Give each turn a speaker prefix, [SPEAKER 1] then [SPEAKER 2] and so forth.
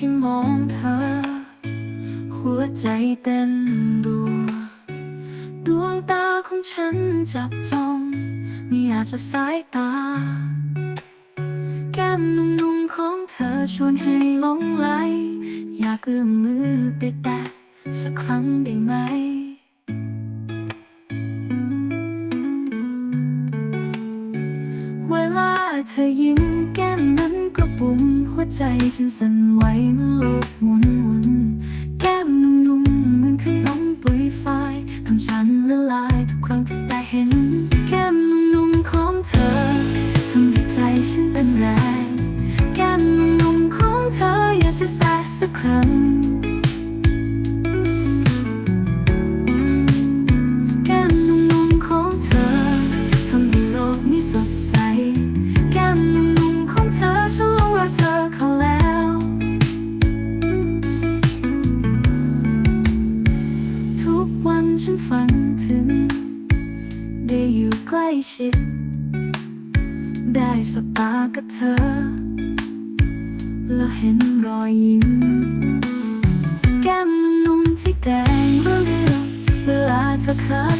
[SPEAKER 1] ที่มองเธอ หัวใจเต้นรัวดวงตาของฉันจับจ้องไม่อาจละสายตา แก้มนุ่มๆของเธอชวนให้หลงไหล อยากเอื้อมมือไปแตะสักครั้งได้ไหมเวลาเธอยิ้มแก้มนั้นกระปุ่ม ใจฉันสั่นไหวเมื่อโลกหมุนหมุนแก้มนุ่มๆเหมือนขนมปุยฝ้ายทำฉันละลายทุกครั้งที่ได้เห็น ฝันถึง ได้อยู่ใกล้ชิด ได้สบตากับเธอ แล้วเห็นรอยยิ้ม แก้มนุ่มที่แดงเรื่องเวลาเธอเคิด